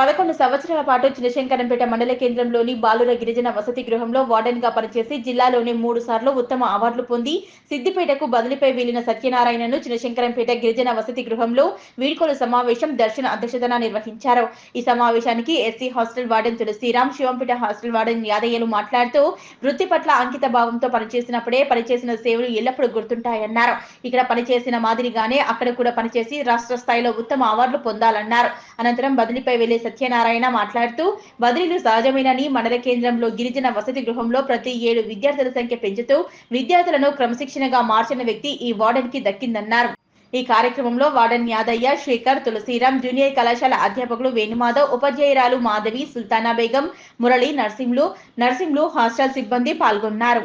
పదకొండు సంవత్సరాల పాటు చినశంకరంపేట మండల కేంద్రంలోని బాలుర గిరిజన వసతి గృహంలో వార్డెన్గా పనిచేసి జిల్లాలోని మూడు సార్లు ఉత్తమ అవార్డులు పొంది సిద్దిపేటకు బదిలీపై వెళ్ళిన సత్యనారాయణను చినశంకరంపేట గిరిజన వసతి గృహంలో వీడ్కోలు సమావేశం దర్శన అధ్యక్షతన నిర్వహించారు. ఈ సమావేశానికి SC hostel warden Tulasiram Shivampet hostel warden యాదయ్యలు మాట్లాడుతూ వృత్తి పట్ల అంకిత భావంతో పనిచేసినప్పుడే పనిచేసిన సేవలు ఎల్లప్పుడూ గుర్తుంటాయన్నారు. ఇక్కడ పనిచేసిన మాదిరిగానే అక్కడ కూడా పనిచేసి రాష్ట్ర స్థాయిలో ఉత్తమ అవార్డులు పొందాలన్నారు. అనంతరం బదిలీపై వెళ్ళే సత్యనారాయణ మాట్లాడుతూ బదిలీలు సహజమేనని మండల కేంద్రంలో గిరిజన వసతి గృహంలో ప్రతి ఏడు విద్యార్థుల సంఖ్య పెంచుతూ విద్యార్థులను క్రమశిక్షణగా మార్చిన వ్యక్తి ఈ వార్డెన్కి దక్కిందన్నారు. ఈ కార్యక్రమంలో వార్డెన్ యాదయ్య శేఖర్ తులసిరామ్ జూనియర్ కళాశాల అధ్యాపకులు వేణుమాధవ్ ఉపాధ్యాయురాలు మాధవి సుల్తానా బేగం మురళి నర్సింహులు నర్సింహులు హాస్టల్ సిబ్బంది పాల్గొన్నారు.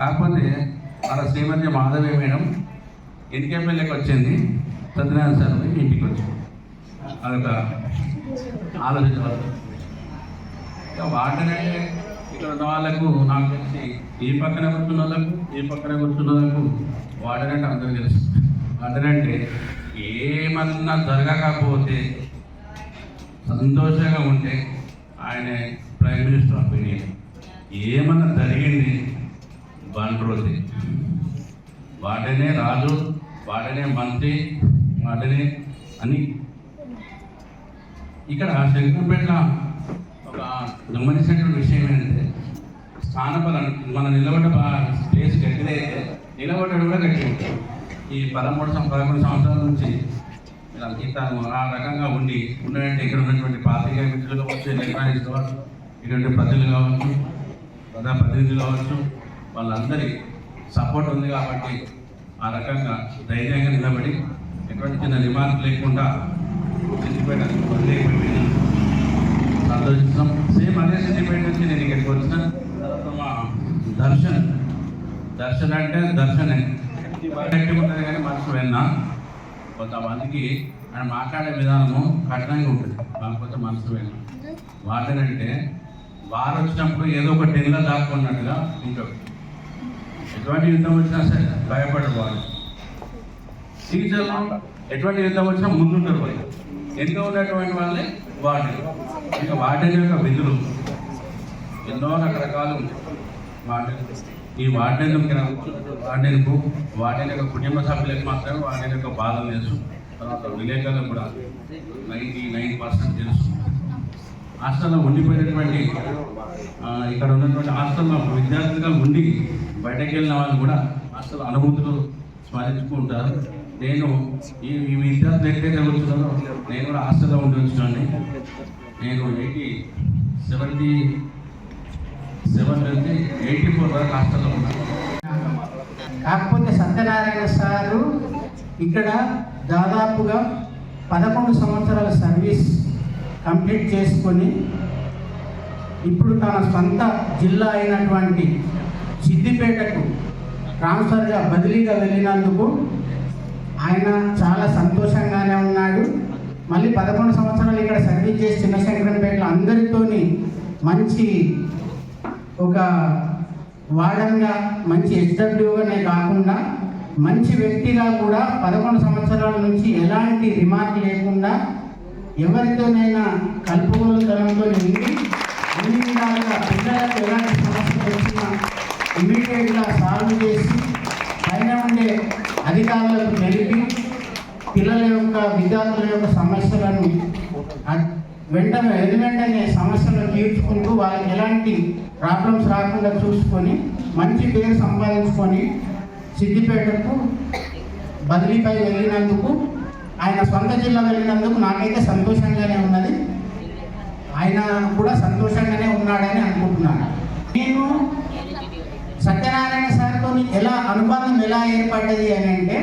కాకపోతే మన శ్రీమతి మాధవి మేడం ఇంటికి వచ్చింది సత్యనారాయణ సార్ ఇంటికి వచ్చింది అదొక ఆలోచించవచ్చు వాటినే ఇక్కడ ఉన్న వాళ్ళకు నాకు తెలిసి ఈ పక్కన కూర్చున్న వాళ్ళకు ఈ పక్కన కూర్చున్న వాళ్ళకు వాడనంటే అందరూ తెలుసు. వాడనంటే ఏమన్నా జరగకపోతే సంతోషంగా ఉంటే ఆయన ప్రైమ్ మినిస్టర్ ఆఫ్ ఇండియా. ఏమన్నా జరిగింది బండ్రోది వాడనే రాజు వాడనే మంత్రి వాడనే అని ఇక్కడ శంకరంపేటలో ఒక గమనించినటువంటి విషయం ఏంటంటే స్థానబలం మన నిలబడ్డ ప్లేస్ గట్టిదైతే నిలబడ్డడు కూడా గట్టి ఈ పదమూడు సం- పదకొండు సంవత్సరాల నుంచి ఇంత ఆ రకంగా ఉండి ఉన్నటువంటి ఇక్కడ ఉన్నటువంటి పాత్రికేయ మిత్రులు కావచ్చు ఎలక్ట్రానిక్స్ కావచ్చు ఇటువంటి ప్రజలు కావచ్చు ప్రజా ప్రతినిధులు కావచ్చు వాళ్ళందరి సపోర్ట్ ఉంది కాబట్టి ఆ రకంగా ధైర్యంగా నిలబడి ఎటువంటి చిన్న రిమార్క్ లేకుండా సంతోషిస్తాం. సేమ్ అదే సెంటిమెంట్ నుంచి నేను ఇక్కడికి వచ్చిన తర్వాత మా దర్శన్ దర్శన్ అంటే దర్శనే. గట్టిగా ఉంటుంది కానీ మనసు విన్నా. కొంతమందికి ఆయన మాట్లాడే విధానము కఠినంగా ఉంటుంది. కాకపోతే మనసు విన్నా. వాటనంటే వారు వచ్చినప్పుడు ఏదో ఒక టెన్లో దాక్కున్నట్టుగా ఉంటాడు. ఎటువంటి యుద్ధం వచ్చినా సరే భయపడరు వాళ్ళు. సీజన్లో ఎటువంటి యుద్ధం వచ్చినా ముందుంటారు వాళ్ళు. ఎన్నో ఉన్నటువంటి వాళ్ళే వాటి ఇంకా వాటిని యొక్క విధులు ఎన్నో రకరకాలు వాటిని ఈ వాటిని వార్డెన్కు వాటిని యొక్క కుటుంబ సభ్యులకు మాత్రమే వాటిని యొక్క బాధలు తెలుసు. తర్వాత విలేకరులకు కూడా నైంటీ నైన్ పర్సెంట్ తెలుసు. హాస్టల్లో ఉండిపోయినటువంటి ఇక్కడ ఉన్నటువంటి హాస్టల్లో విద్యార్థులుగా ఉండి బయటకు వెళ్ళిన వాళ్ళు కూడా హాస్టల్ అనుభూతులు స్మరించుకుంటా నేను ఈ మీ ఇంటర్ ఎక్కడైతే కూర్చున్నారో నేను కూడా హాస్టల్లో ఉండి వచ్చినాను నేను ఎయిటీ సెవెంటీ సెవెన్ నుంచి ఎయిటీ ఫోర్ వరకు హాస్టల్లో ఉన్నాను. కాకపోతే సత్యనారాయణ సారు ఇక్కడ దాదాపుగా పదకొండు సంవత్సరాల సర్వీస్ కంప్లీట్ చేసుకొని ఇప్పుడు తన సొంత జిల్లా అయినటువంటి సిద్దిపేటకు ట్రాన్స్ఫర్గా బదిలీగా వెళ్ళినందుకు ఆయన చాలా సంతోషంగానే ఉన్నాడు. మళ్ళీ పదకొండు సంవత్సరాలు ఇక్కడ సర్వీస్ చేసి చిన్నశంకరంపేటలో అందరితోని మంచి ఒక వాడంగా మంచి హెచ్డబ్ల్యూగానే కాకుండా మంచి వ్యక్తిగా కూడా పదకొండు సంవత్సరాల నుంచి ఎలాంటి రిమార్క్ లేకుండా ఎవరితోనైనా కలుపుగోలుతనంతో ఉండి అన్ని విధాలుగా పిల్లలకు ఎలాంటి ఇమీడియట్గా సాల్వ్ చేసి పైన ఉండే అధికారులకు తెలిపి పిల్లల యొక్క విద్యార్థుల యొక్క సమస్యలను వెంటనే వెను వెంటనే సమస్యలను తీర్చుకుంటూ వాళ్ళకి ఎలాంటి ప్రాబ్లమ్స్ రాకుండా చూసుకొని మంచి పేరు సంపాదించుకొని సిద్దిపేటకు బదిలీపై వెళ్ళినందుకు ఆయన సొంత జిల్లా వెళ్ళినందుకు నాకైతే సంతోషంగానే ఉన్నది. ఆయన కూడా సంతోషంగానే ఉన్నాడని అనుకుంటున్నాను. నేను అనుబంధం ఎలా అనుబంధం ఎలా ఏర్పడ్డది అని అంటే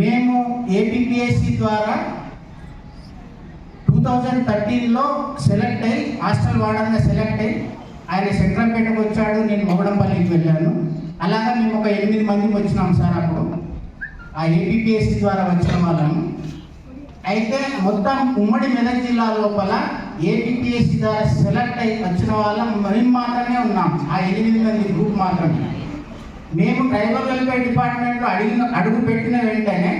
మేము ఏపీపీఎస్సి ద్వారా టూ థౌజండ్ థర్టీన్లో సెలెక్ట్ అయ్యి హాస్టల్ వార్డన్గా సెలెక్ట్ అయ్యి ఆయన శంకరంపేటకు వచ్చాడు నేను మొగడంపల్లికి వెళ్ళాను. అలాగా మేము ఒక ఎనిమిది మంది వచ్చినాం సార్ అప్పుడు. ఆ ఏపీపీఎస్సి ద్వారా వచ్చిన వాళ్ళము అయితే మొత్తం ఉమ్మడి మెదక్ జిల్లా లోపల ఏపీపీఎస్సి ద్వారా సెలెక్ట్ అయి వచ్చిన వాళ్ళం మేము మాత్రమే ఉన్నాం. ఆ ఎనిమిది మంది గ్రూప్ మాత్రమే. మేము ట్రైబల్ వెల్ఫేర్ డిపార్ట్మెంట్లో అడిగిన అడుగు పెట్టిన వెంటనే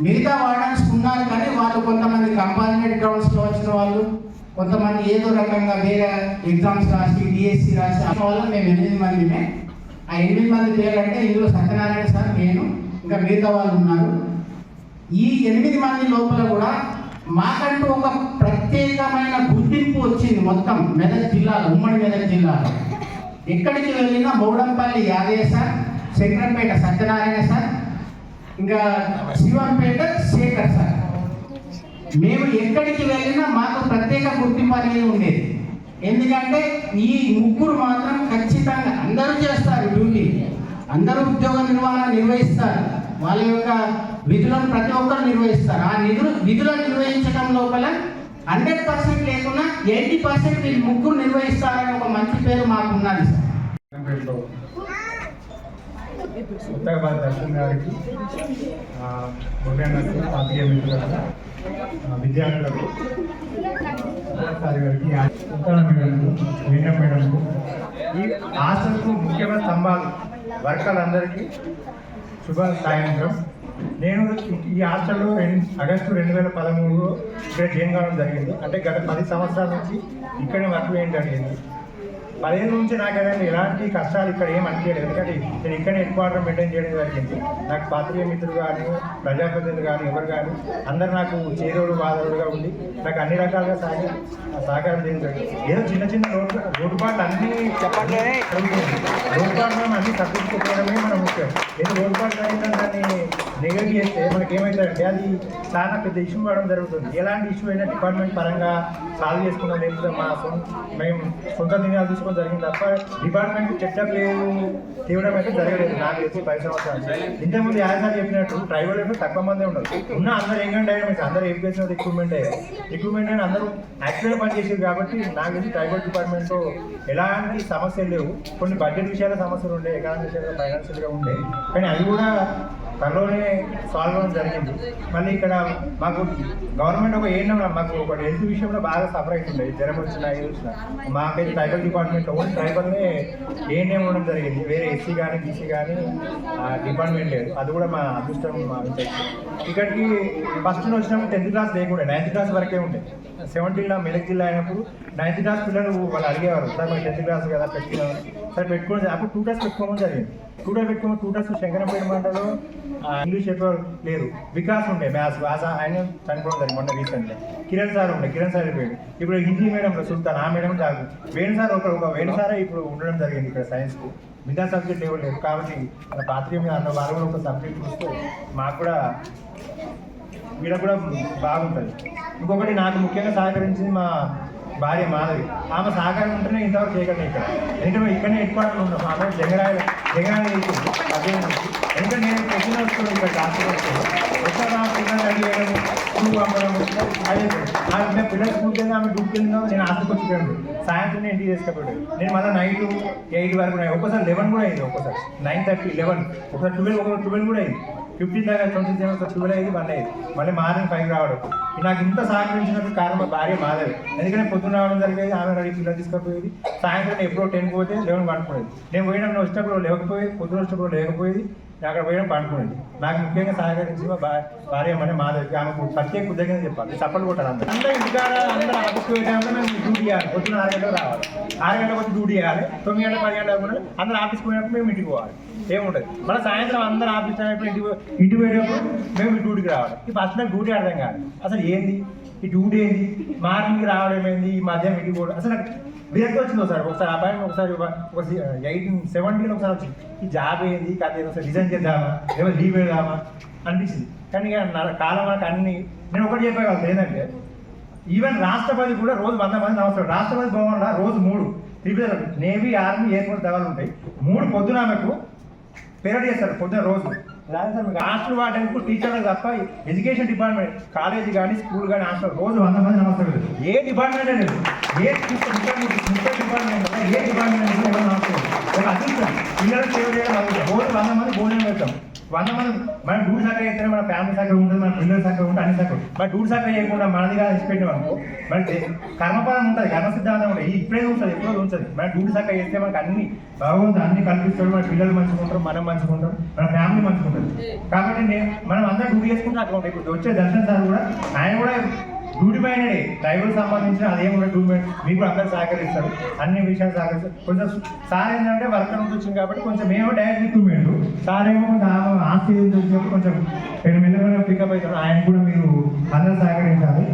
మిగతా వార్డన్స్ ఉన్నారు కానీ వాళ్ళు కొంతమంది కంపార్ట్మెంట్ గ్రౌండ్స్లో వచ్చిన వాళ్ళు కొంతమంది ఏదో రకంగా వేరే ఎగ్జామ్స్ రాసి డిఎస్సి రాసి వాళ్ళు మేము ఎనిమిది మందిమే. ఆ ఎనిమిది మంది పేరంటే ఇందులో సత్యనారాయణ సార్ నేను ఇంకా మిగతా వాళ్ళు ఉన్నారు. ఈ ఎనిమిది మంది లోపల కూడా మాకంటూ ఒక ప్రత్యేకమైన గుర్తింపు వచ్చింది మొత్తం మెదక్ జిల్లాలో ఉమ్మడి మెదక్ జిల్లాలో. ఎక్కడికి వెళ్ళినా మౌడంపల్లి యాదయ్య సార్ శంకరంపేట సత్యనారాయణ సార్ ఇంకా శివంపేట శేఖర్ సార్. మేము ఎక్కడికి వెళ్ళినా మాకు ప్రత్యేక గుర్తింపు అనేది ఉండేది. ఎందుకంటే ఈ ముగ్గురు మాత్రం ఖచ్చితంగా అందరూ చేస్తారు డ్యూటీ. అందరూ ఉద్యోగ నిర్వహణ నిర్వహిస్తారు. వాళ్ళ యొక్క విధులను ప్రతి ఒక్కరు నిర్వహిస్తారు. ఆ నిధులు విధులను నిర్వహించడం లోపల హండ్రెడ్ పర్సెంట్ లేకున్నా ఎయిటీ పర్సెంట్ వీళ్ళు ముగ్గురు నిర్వహిస్తారని ఒక మంచి పేరు మాకు ఉన్నది సార్. పేరుతో ఉత్తరాబాద్ దర్శన్ గారికి ఆ, ముఖ్యంగా మిత్రులకు విద్యార్థులకు సార్ గారికి ఉత్తర మేడంకు వీణ మేడంకు ఈ హాస్టల్కు ముఖ్యమైన స్తంభాలు వర్కర్లందరికీ శుభ సాయంత్రం నేను ఈ హాస్టల్లో రెండు ఆగస్టు రెండు వేల పదమూడులో ఇక్కడ జాయిన్ కావడం జరిగింది? అంటే గత పది సంవత్సరాల నుంచి ఇక్కడే వర్క్ చేయడం జరిగింది. పదిహేను నుంచి నాకు ఏదైనా ఎలాంటి కష్టాలు ఇక్కడ ఏం అనిపించలేదు. ఎందుకంటే నేను ఇక్కడే హెడ్ క్వార్టర్ మెయింటైన్ చేయడం జరిగింది. నాకు పాత్రిక మిత్రులు కానీ ప్రజాప్రతినిధులు కానీ ఎవరు కానీ అందరు నాకు చేదోడు బాధోడుగా ఉండి నాకు అన్ని రకాలుగా సహాయ సహకారం చేశారు ఏదో చిన్న చిన్న రోడ్డు రోడ్డుపాట్లు అన్నీ చెప్పండి. రోడ్డుపాట్లు అన్ని తప్పించుకోవడమే మన ముఖ్యం. ఏదో రోడ్డుపాట్లు అయినా దాన్ని నెగెట్ చేస్తే మనకి ఏమవుతుందంటే అది చాలా పెద్ద ఇష్యూ పడడం జరుగుతుంది. ఎలాంటి ఇష్యూ అయినా డిపార్ట్మెంట్ పరంగా సాల్వ్ చేసుకున్నాం లేకపోతే మా మేము సొంత నిర్ణయాలు తీసుకోవడం జరిగింది తప్ప డిపార్ట్మెంట్ చెట్టప్ లేదు తీవడం అయితే జరగలేదు నాకు తెలిసి పది సంవత్సరాలు. ఇంతకుముందు యాజమాన్యం చెప్పినట్టు ట్రైబల్ ఎప్పుడు తక్కువ మంది ఉండదు. ఉన్న అందరూ ఏంటంటే అయ్యారు అందరూ ఏం చేసినది ఎక్విప్మెంట్ అయ్యారు ఎక్విప్మెంట్ అని అందరూ యాక్చువల్ పని చేసేది కాబట్టి నాకు తెలిసి ట్రైబల్ డిపార్ట్మెంట్లో ఎలాంటి సమస్యలు లేవు. కొన్ని బడ్జెట్ విషయాల సమస్యలు ఉండే ఎకనామిక్ విషయాలు ఫైనాన్షియల్గా ఉండే. కానీ అవి కూడా త్వరలోనే సాల్వ్ అవ్వడం జరిగింది. మళ్ళీ ఇక్కడ మాకు గవర్నమెంట్ ఒక ఏంటో మాకు ఒక హెల్త్ విషయంలో బాగా సఫర్ అవుతుండే. జ్వరం వచ్చిన ఏది వచ్చినా. మాకైతే ట్రైబల్ డిపార్ట్మెంట్లో ఓన్లీ ట్రైబల్నే ఏఎన్ఎం ఉండడం జరిగింది. వేరే ఎస్సీ కానీ బీసీ కానీ డిపార్ట్మెంట్ లేదు. అది కూడా మా అదృష్టం మా ఇక్కడికి ఫస్ట్ వచ్చినప్పుడు టెన్త్ క్లాస్ లేకుండా. నైన్త్ క్లాస్ వరకే ఉండే. సెవెంటీన్లో మెలక్ జిల్లా అయినప్పుడు నైన్త్ క్లాస్ పిల్లలు వాళ్ళు అడిగేవారు సార్ మీరు టెన్త్ క్లాస్ కదా పెట్టుకున్నాం. సార్ పెట్టుకోండి అప్పుడు టూ క్లాస్ పెట్టుకోమని జరిగింది. టూ క్లాస్ పెట్టుకోమని టూ క్లాస్ శంకరంపేట మండలో ఇంగ్లీష్ చెప్పేవారు లేరు. వికాస్ ఉండే మ్యాథ్స్ మ్యాథ్స్ ఆయన చనిపోవడం జరిగింది మొన్న రీసెంట్గా. కిరణ్ సార్ ఉండే కిరణ్ సార్ పేరు ఇప్పుడు హిందీ మేడం సుల్తాన్ ఆ మేడం కాదు. వేణు సార్ ఒక ఒక వేణు సారే ఇప్పుడు ఉండడం జరిగింది ఇక్కడ సైన్స్కు మిగతా సబ్జెక్ట్ ఇవ్వలేదు కాబట్టి మన పాత్రిక మీద అన్న వారు కూడా ఒక సబ్జెక్ట్ చూస్తే మాకు కూడా వీడ కూడా బాగుంటుంది. ఇంకొకటి నాకు ముఖ్యంగా సహకరించింది మా భార్య మాధవి. ఆమె సహకారం ఉంటేనే ఇంతవరకు చేయగలను ఇక్కడ ఎందుకంటే ఇక్కడనే ఎక్కువ ఉన్నాం ఆమె జంగరాయ జంగరాయ అదే ఎందుకంటే నేను ప్రశ్న వస్తున్నాను ఇక్కడ హాస్పిటల్ ఆ పిల్లలు అడిగేయడం స్కూల్ పంపడం అదే ఆమె పిల్లలు స్కూల్కి వెళ్ళి ఆమె గుర్తు వెళ్ళినా నేను హాస్టల్కి వచ్చిపోయాను సాయంత్రం నేను ఇంటికి తీసుకపోయాడు నేను మళ్ళీ నైట్ ఎయిట్ వరకు ఒక్కసారి లెవెన్ కూడా అయింది. ఒక్కోసారి నైన్ థర్టీ లెవెన్. ఒకసారి ట్వెల్వ్ ఒక ట్వెల్వ్ కూడా అయింది. ఫిఫ్టీన్ దాకా ట్వంటీ సెవెన్ ట్వెల్వ్ అయింది వన్ అయ్యింది. మళ్ళీ మార్నింగ్ ఫైవ్ రావడం. నాకు ఇంత సహకరించినట్టు కారణం మా భార్య మాధవి. ఎందుకంటే పొద్దున్న రావడం జరిగేది ఆమె రెడీ పిల్లలు తీసుకుపోయేది. సాయంత్రం ఎప్పుడో టెన్ పోతే లెవెన్ పండుకునేది. నేను పోయినప్పుడు వచ్చినప్పుడు లేకపోయేది పొద్దున వచ్చినప్పుడు లేకపోయేది. అక్కడ పోయిన పండుకునేది నాకు ముఖ్యంగా సహకరించి భార్య మన మాధవి ఆమెకు ప్రత్యేక ఉద్యోగం చెప్పాలి. చప్పలు కొట్టాలి అందరూ. అందరూ ఇంటికాడ అందరూ ఆఫీస్కి పోయే మేము డ్యూటీ చేయాలి. పొద్దున ఆరు గంటలకు రావాలి. ఆరు గంటలకు వచ్చి డ్యూటీ చేయాలి. తొమ్మిది గంటల పది గంటలకు కూడా అందరూ ఆఫీస్కి పోయినప్పుడు మేము ఇంటికి పోవాలి. ఏముంటుంది? మళ్ళీ సాయంత్రం అందరూ ఆఫీస్ టైం అయిపోయి ఇంటికి ఇంటికి పోయేటప్పుడు మేము డ్యూటీకి రావాలి. ఈ ఫస్ట్ నాకు డ్యూటీ అర్థం కాదు. అసలు ఏంది? ఈ డ్యూటీ ఏంది? మార్నింగ్ రావడం ఏంది? ఈ మధ్యాహ్నం ఇంటికి పోవడం. అసలు నాకు విరక్తి వచ్చింది ఒకసారి ఒకసారి అబ్బాయి ఒకసారి ఒక ఎయిటీన్ సెవెంటీన్ ఒకసారి వచ్చింది. ఈ జాబ్ ఏంది? కాదు ఒకసారి రిజైన్ చేద్దామా? ఏమో లీవ్ పెడదామా అనిపించింది. కానీ నా కాలం నాకు అన్ని నేను ఒకటి చెప్పగలను ఏంటంటే ఈవెన్ రాష్ట్రపతి కూడా రోజు వంద మంది అవసరం రాష్ట్రపతి భవన్లో రోజు మూడు. త్రిపుర నేవీ ఆర్మీ ఎయిర్ఫోర్స్ దళాలు ఉంటాయి. మూడు పొద్దున ఆమెకు పెరడ్ చేస్తారు పొద్దున రోజు. సార్ మీకు హాస్టల్ వాడడానికి టీచర్లు తప్ప ఎడ్యుకేషన్ డిపార్ట్మెంట్ కాలేజీ కానీ స్కూల్ కానీ హాస్టల్ రోజు వంద మంది అవసరం లేదు. ఏ డిపార్ట్మెంట్ లేదు. ఏ మున్సిపల్ డిపార్ట్మెంట్ ఏ డిపార్ట్మెంట్ ఎవరు అవసరం ఒక అదృష్టం పిల్లలకు సేవ చేయడం అదృష్టం రోజు వంద మంది భోజనం పెడతాం? వంద మంది మన డూడ్ సక్క చేస్తేనే మన ఫ్యామిలీ సక్క ఉంటుంది మన పిల్లల సక్క ఉంటుంది అన్ని సక్క మన డూడ్ సక్క చేయకుండా మనదిగా ఇచ్చిపెట్టాం అనుకో మనకి కర్మపదం ఉంటుంది కర్మ సిద్ధాంతం ఉంటుంది ఇప్పుడే ఉంటుంది ఎప్పుడో ఉంటుంది. మన డూడ్ సక్క చేస్తే మనకు అన్ని భగవంతుడు అన్ని కల్పిస్తాడు మన పిల్లలు మంచిగా ఉంటారు మనం మంచిగా ఉంటాం మన ఫ్యామిలీ మంచిగా ఉంటుంది కాబట్టి మనం అందరం డ్యూటీ చేసుకుంటే అట్లా ఉంటాయి. ఇప్పుడు వచ్చే దర్శనం సార్ కూడా ఆయన కూడా డ్యూటీ పైన డ్రైవర్ సంబంధించిన అదేం కూడా డ్యూటీ పైన మీకు అందరూ సహకరిస్తారు. అన్ని విషయాలు సహకరిస్తారు. కొంచెం సార్ ఏంటంటే వర్క్ నుంచి వచ్చింది కాబట్టి కొంచెం మేము డైరెక్ట్ ఎక్విప్మెంట్ సార్ ఏమో కొంచెం ఆస్తి కొంచెం రెండు పికప్ అవుతారు. ఆయన కూడా మీరు అందరూ సహకరించాలి.